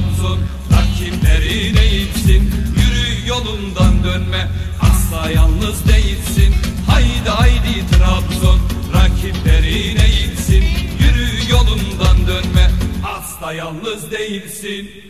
Trabzon Rakipleri değilsin. Yürü yolundan dönme Asla yalnız değilsin. Haydi haydi Trabzon Rakipleri değilsin. Yürü yolundan dönme Asla yalnız değilsin.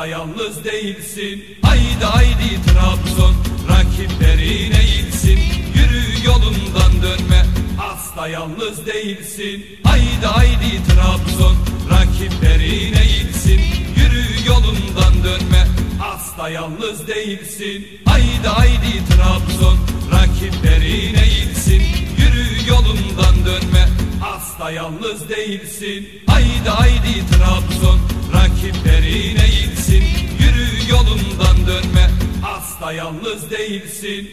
da yalnız değilsin. Haydi haydi Trabzon rakiplerin eğilsin Yürü yolundan dönme asla yalnız değilsin. Haydi haydi Trabzon rakiplerin eğilsin Yürü yolundan dönme asla yalnız değilsin. Haydi haydi Trabzon rakiplerin eğilsin Yürü yolundan dönme asla yalnız değilsin. Haydi haydi Trabzon kız değilsin.